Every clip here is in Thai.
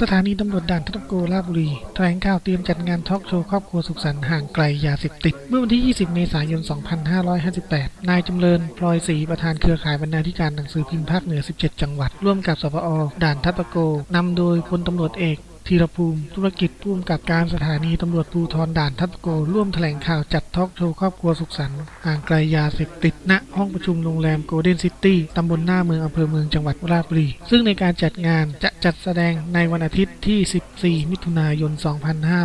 สถานีตำรวจด่านทัตโกราบุรีแถลงข่าวเตรียมจัดงานทอล์กโชว์ครอบครัวสุขสันต์ห่างไกลยาเสพติด เมื่อวันที่ 20 เมษายน 2558 นายจำเริญ พลอยศรีประธานเครือข่ายบรรณาธิการหนังสือพิมพ์ภาคเหนือ 17 จังหวัด ร่วมกับสปอด่านทัตโกนำโดยพลตำรวจเอก ธีรภูมิ ธุรกิจผู้กำกับการสถานีตำรวจภูธรด่านทัตโก ร่วมแถลงข่าวจัดทอล์กโชว์ครอบครัวสุขสันต์ห่างไกลยาเสพติดณห้องประชุมโรงแรมโกลเด้นซิตี้ตำบลหน้าเมืองอำเภอเมืองจังหวัดราชบุรี ซึ่งในการจัดงานจะจัดแสดงในวันอาทิตย์ที่ 14 มิถุนายน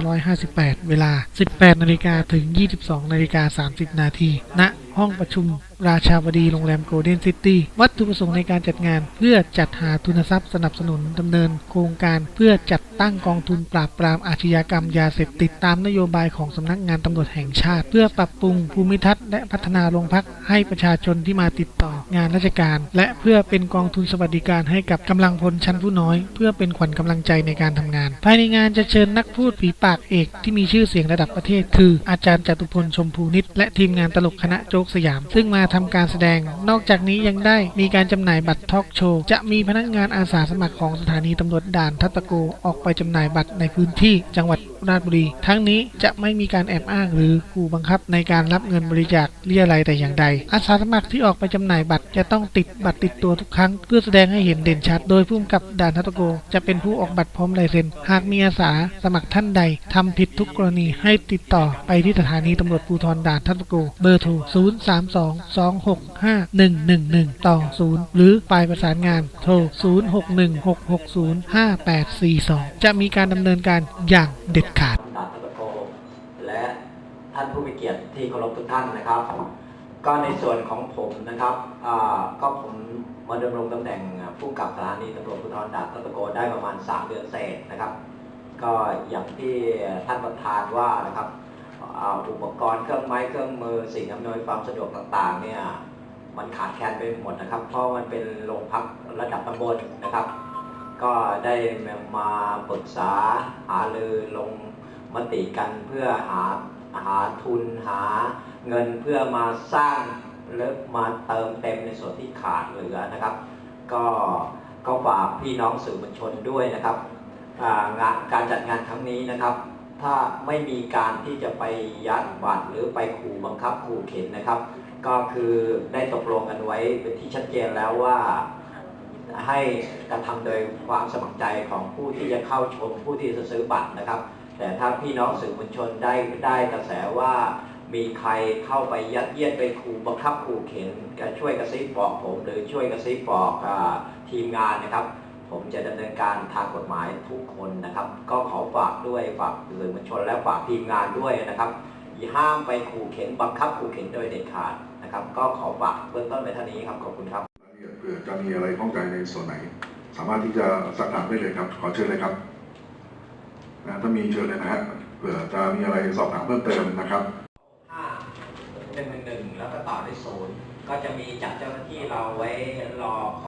2558 เวลา 18 นาฬิกาถึง 22 นาฬิกา 30 นาทีณห้องประชุม ราชาวดีโรงแรมโกลเด้นซิตี้วัตถุประสงค์ในการจัดงาน เพื่อจัดหาทุนทรัพย์สนับสนุนดำเนินโครงการเพื่อจัดตั้งกองทุนปราบปรามอาชญากรรมยาเสพติดตามนโยบายของสำนักงานตำรวจแห่งชาติ เพื่อปรับปรุงภูมิทัศน์และพัฒนาโรงพักให้ประชาชนที่มาติดต่องานราชการ และเพื่อเป็นกองทุนสวัสดิการให้กับกำลังพลชั้นผู้น้อย เพื่อเป็นขวัญกำลังใจในการทำงาน ภายในงานจะเชิญนักพูดฝีปากเอกที่มีชื่อเสียงระดับประเทศ คืออาจารย์จตุพลชมพูนิตและทีมงานตลกคณะโจ๊กสยาม ซึ่งมาทำการแสดง นอกจากนี้ยังได้มีการจำหน่ายบัตรทอล์กโชว์จะมีพนักงานอาสาสมัครของสถานีตำรวจด่านทัตตะโกออกไปจำหน่ายบัตรในพื้นที่จังหวัดราชบุรี ทั้งนี้จะไม่มีการแอบอ้างหรือขู่บังคับในการรับเงินบริจาคเรียอะไรแต่อย่างใด อาสาสมัครที่ออกไปจำหน่ายบัตรจะต้องติดบัตรติดตัวทุกครั้ง เพื่อแสดงให้เห็นเด่นชัด โดยผู้กำกับด่านทัตตะโก จะเป็นผู้ออกบัตรพร้อมลายเซ็น หากมีอาสาสมัครท่านใดทำผิดทุกกรณีให้ติดต่อไปที่สถานีตำรวจภูธรด่านทัตตะโก เบอร์โทร 0 3 2 2 6 5 1 1 1 ต่อ 0 หรือฝ่ายประสานงานโทร 0 6 1 6 6 0 5 8 4 2 จะมีการดำเนินการอย่างเด็ดขาดดาบตะโกและท่านผู้มีเกียรติที่เคารพทุกท่านนะครับ ก็ในส่วนของผมนะครับก็ผมมาดำรงตำแหน่งผู้กำกับสถานีตำรวจภูธรดาบตะโกได้ประมาณ 3 เดือนเศษนะครับ ก็อย่างที่ท่านประธานว่านะครับ อุปกรณ์เครื่องไม้เครื่องมือสิ่งอำนวยความสะดวกต่างๆเนี่ยมันขาดแคลนไปหมดนะครับ เพราะมันเป็นโรงพักระดับตำบลนะครับ ก็ได้มาปรึกษาหารือลงมติกันเพื่อหาหาทุนหาเงินเพื่อมาสร้างหรือมาเติมเต็มในส่วนที่ขาดเหลือนะครับ ก็ก็ฝากพี่น้องสื่อมวลชนด้วยนะครับงานการจัดงานครั้งนี้นะครับ ถ้าไม่มีการที่จะไปยัดบัตรหรือไปขู่บังคับขู่เข็นนะครับ ก็คือได้ตกลงกันไว้เป็นที่ชัดเจนแล้วว่าให้กระทำโดยความสมัครใจของผู้ที่จะเข้าชมผู้ที่จะซื้อบัตรนะครับ แต่ถ้าพี่น้องสื่อมวลชนได้ได้กระแสว่ามีใครเข้าไปยัดเยียดไปขู่บังคับขู่เข็นก็ช่วยกระซิบบอกผม หรือช่วยกระซิบบอกอทีมงานนะครับ ผมจะดำเนินการทางกฎหมายทุกคนนะครับ ก็ขอฝากด้วยฝากสื่อมวลชนและฝากทีมงานด้วยนะครับอย่าห้ามไปขู่เข็นบังคับขู่เข็นโดยเด็ดขาดนะครับ ก็ขอฝากเบื้องต้นไปเท่านี้ครับขอบคุณครับรายละเอียดเผื่อจะมีอะไรข้องใจในส่วนไหน สามารถที่จะสักถามได้เลยครับ ขอเชิญเลยครับนะถ้ามีเชิญเลยนะฮะเผื่อจะมีอะไรสอบถามเพิ่มเติมนะครับห้าหนึ่งหนึ่งหนึ่งแล้วก็ต่อด้วยศูนย์ก็จะมีจัดเจ้าหน้าที่เราไว้รอขอ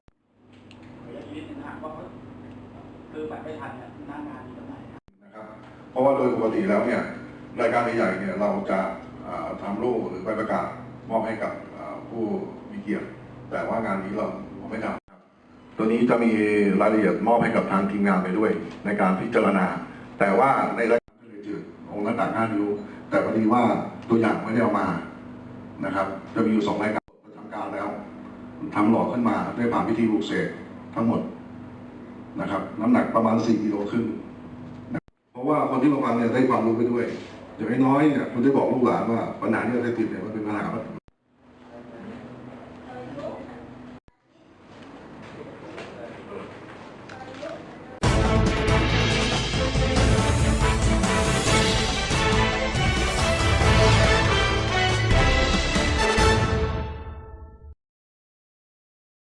อนุญาตอีกนิดนึงนะครับว่า คือบัตรไม่ทันเนี่ยหน้างานมีจำหนนะครับ เพราะว่าโดยปกติแล้วเนี่ยรายการใหญ่ๆเนี่ยเราจะทำรูปหรือใบประกาศมอบให้กับผู้มีเกียรติ แต่ว่างานนี้เราไม่ทำครับตัวนี้จะมีรายละเอียดมอบให้กับทางทีมงานไปด้วย ในการพิจารณา แต่ว่าในรายการเลจืดองค์หน้าต่างห้านิ้วแต่พอดีว่าตัวอย่างไม่ได้เอามานะครับ จะมีอยู่สองรายการประจำการแล้วทำหล่อขึ้นมาด้วยผ่านพิธีปลูกเสกทั้งหมด นะครับ น้ำหนักประมาณ 4กิโลครึ่งเพราะว่าคนที่มาฟังเนี่ยได้ความรู้ไปด้วยอย่างน้อยๆเนี่ยคุณได้บอกลูกหลานว่าปัญหาที่เราได้ติดเนี่ยมันเป็นปัญหา